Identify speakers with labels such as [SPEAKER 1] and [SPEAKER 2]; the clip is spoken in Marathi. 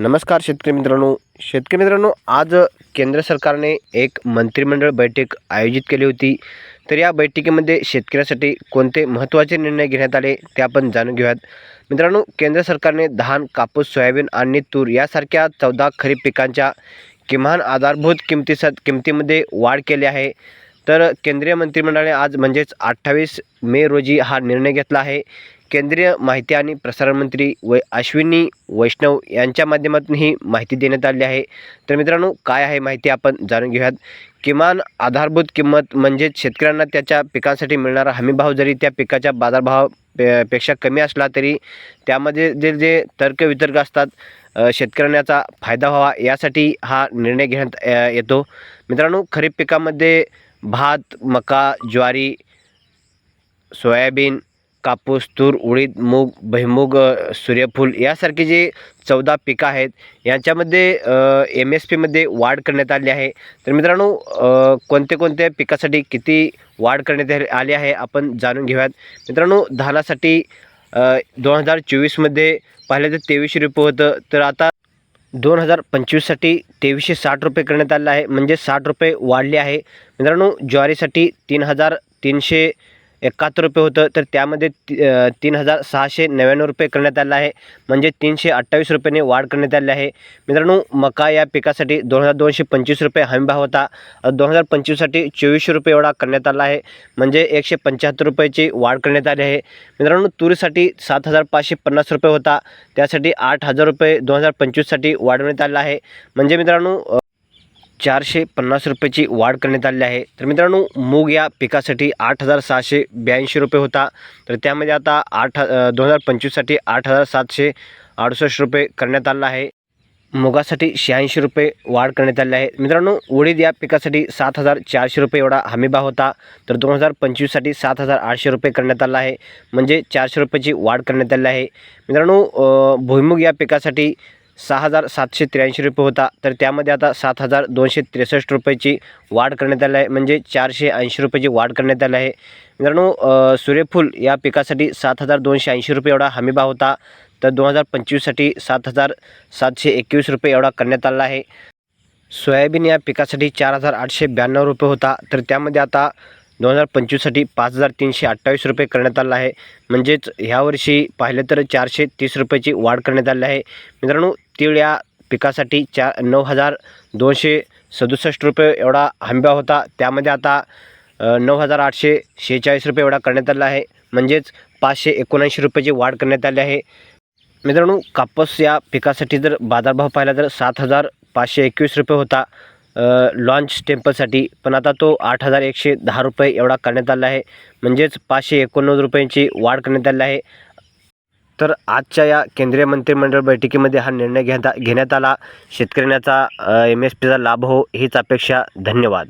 [SPEAKER 1] नमस्कार शेतकरी मित्रांनो. शेतकरी मित्रांनो आज केंद्र सरकारने एक मंत्रिमंडळ बैठक आयोजित केली होती. तर या बैठकीमध्ये शेतकऱ्यासाठी कोणते महत्त्वाचे निर्णय घेण्यात आले ते आपण जाणून घेऊयात. मित्रांनो केंद्र सरकारने धान कापूस सोयाबीन आणि तूर यासारख्या चौदा खरीप पिकांच्या किमान आधारभूत किमतीस किमतीमध्ये वाढ केली आहे. तर केंद्रीय मंत्रिमंडळाने आज म्हणजेच अठ्ठावीस मे रोजी हा निर्णय घेतला आहे. केंद्रीय माहिती आणि प्रसारण मंत्री वै अश्विनी वैष्णव यांच्या माध्यमातून ही माहिती देण्यात आली आहे. तर मित्रांनो काय आहे माहिती आपण जाणून घेऊयात. किमान आधारभूत किंमत म्हणजेच शेतकऱ्यांना त्याच्या पिकांसाठी मिळणारा हमीभाव जरी त्या पिकाच्या बाजारभाव पे पेक्षा कमी असला तरी त्यामध्ये जे जे तर्कवितर्क असतात शेतकऱ्यांचा फायदा व्हावा यासाठी हा निर्णय घेण्यात येतो. मित्रांनो खरीप पिकामध्ये भात मका ज्वारी सोयाबीन कापूस तूर उडीद मूग भुईमूग सूर्यफूल यासारखे जे चौदा पिकं आहेत यांच्यामध्ये एम एस पीमध्ये वाढ करण्यात आली आहे. तर मित्रांनो अ, कोणते कोणत्या पिकासाठी किती वाढ करण्यात आली- आली आहे आपण जाणून घेऊयात. मित्रांनो धानासाठी दोन हजार चोवीसमध्ये पाहिलं तर तेवीसशे रुपये होतं. तर आता दोन हजार पंचवीससाठी तेवीसशे साठ रुपये करण्यात आलं आहे. म्हणजे साठ रुपये वाढले आहे. मित्रांनो ज्वारीसाठी तीन हजार तीनशे एकाहत्तर रुपये होतं. तर त्यामध्ये ती तीन हजार सहाशे नव्याण्णव रुपये करण्यात आलं आहे. म्हणजे तीनशे अठ्ठावीस रुपयाने वाढ करण्यात आली आहे. मित्रांनो मका या पिकासाठी दोन हजार दोनशे पंचवीस रुपये हमीभाव होता. दोन हजार पंचवीससाठी चोवीसशे रुपये एवढा करण्यात आला आहे. म्हणजे एकशे पंच्याहत्तर रुपयाची वाढ करण्यात आली आहे. मित्रांनो तुरीसाठी सात हजार पाचशे पन्नास रुपये होता. त्यासाठी आठ हजार रुपये दोन हजार पंचवीससाठी वाढवण्यात आला आहे. म्हणजे मित्रांनो चारशे पन्नास रुपयाची वाढ करण्यात आली आहे. तर मित्रांनो मूग या पिकासाठी आठ हजार सहाशे ब्याऐंशी रुपये होता. तर त्यामध्ये आता आठ दोन हजार पंचवीससाठी आठ हजार सातशे अडुसष्ट रुपये करण्यात आला आहे. मुगासाठी शहाऐंशी रुपये वाढ करण्यात आली आहे. मित्रांनो उडीद या पिकासाठी सात हजार चारशे रुपये एवढा हमीभाव होता. तर दोन हजार पंचवीससाठी सात हजार आठशे रुपये करण्यात आला आहे. म्हणजे चारशे रुपयाची वाढ करण्यात आली आहे. मित्रांनो भुईमुग या पिकासाठी सहा हजार सातशे त्र्याऐंशी रुपये होता. तर त्यामध्ये आता सात हजार दोनशे त्रेसष्ट रुपयाची वाढ करण्यात आली आहे. म्हणजे चारशे ऐंशी रुपयाची वाढ करण्यात आली आहे. मित्रांनो सूर्यफूल या पिकासाठी सात हजार दोनशे ऐंशी रुपये एवढा हमीभाव होता. तर दोन हजार पंचवीससाठी सात हजार सातशे एकवीस रुपये एवढा करण्यात आला आहे. सोयाबीन या पिकासाठी चार हजार आठशे ब्याण्णव रुपये होता. तर त्यामध्ये आता दोन हजार पंचवीससाठी पाच हजार तीनशे अठ्ठावीस रुपये करण्यात आला आहे. म्हणजेच ह्यावर्षी पाहिलं तर चारशे तीस रुपयाची वाढ करण्यात आली आहे. मित्रांनो तीळ या पिकासाठी चा नऊ हजार दोनशे सदुसष्ट रुपये एवढा आंब्या होता. त्यामध्ये आता नऊ हजार आठशे शेहेचाळीस रुपये एवढा करण्यात आला आहे. म्हणजेच पाचशे एकोणऐंशी रुपयाची वाढ करण्यात आली आहे. मित्रांनो कापूस या पिकासाठी जर बाजारभाव पाहिला तर सात हजार पाचशे एकवीस रुपये होता. लॉन्च टेम्पलसाठी पण आता तो आठ हजार एकशे दहा रुपये एवढा करण्यात आला आहे. म्हणजेच पाचशे एकोणनव्वद रुपयांची वाढ करण्यात आली आहे. तर आजच्या या केंद्रीय मंत्रिमंडळ बैठकीमध्ये हा निर्णय घेता घेण्यात आला. शेतकऱ्यांचा एम एस पीचा लाभ हो हीच अपेक्षा. धन्यवाद.